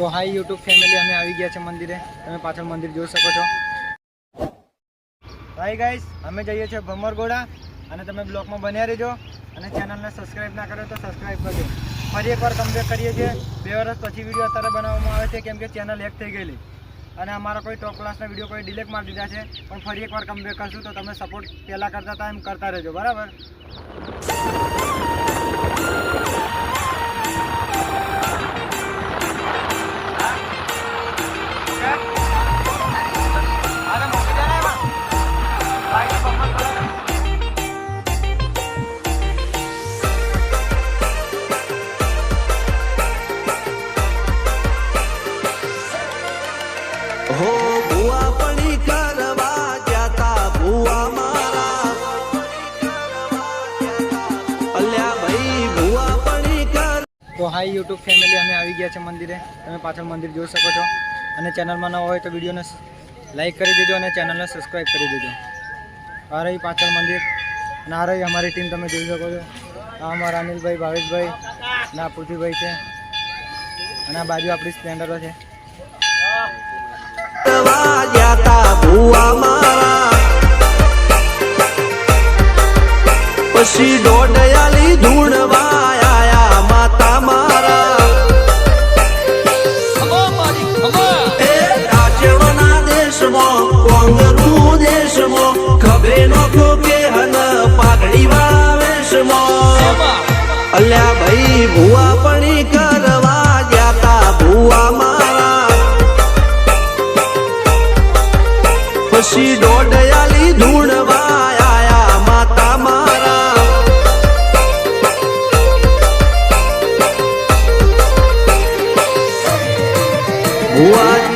તો high YouTube family અમે આવી ગયા છે મંદિરે. તમે પાછળ મંદિર જોઈ શકો છો. હાઈ ગાઈસ અમે જઈએ છીએ ભમરગોડા અને તમે બ્લોગમાં બન્યા રહેજો અને ચેનલને સબસ્ક્રાઇબ ના કરો તો સબસ્ક્રાઈબ કરજો. ફરી એકવાર કમ્પેર કરીએ છીએ. બે વર્ષ પછી વીડિયો અત્યારે બનાવવામાં આવે છે, કેમ કે ચેનલ હેક થઈ ગયેલી. અને અમારા કોઈ ટોપ ક્લાસના વીડિયો કોઈ ડિલેટ મારી દીધા છે, પણ ફરી એકવાર કમ્પેર કરશું તો તમે સપોર્ટ પહેલાં કરતા હતા એમ કરતા રહેજો, બરાબર? તો હાઈ યુટ્યુબ ફેમિલી અમે આવી ગયા છે મંદિરે. તમે પાછળ મંદિર જોઈ શકો છો. અને ચેનલમાં ન હોય તો વિડીયોને લાઈક કરી દેજો અને ચેનલને સબસ્ક્રાઈબ કરી દેજો. આ રહી પાછળ મંદિર. અને આ રહી અમારી ટીમ તમે જોઈ શકો છો. આ અમારા અનિલભાઈ, ભાવેશભાઈ અને આ પૃથ્વીભાઈ છે. અને આ બાજુ આપણી સ્પ્લેન્ડરો છે. પછી દોડયાલી ધૂણવા દેશમાં કોંગરું ખભે નો ખોકે હન પાઘડી વાવેશમાં. અલ્યા ભાઈ, ભુવા પણી કરવા જાતા ભુવા મારા પછી દોડયાલી ધૂણવા આયા માતા મારા. ભુવાજી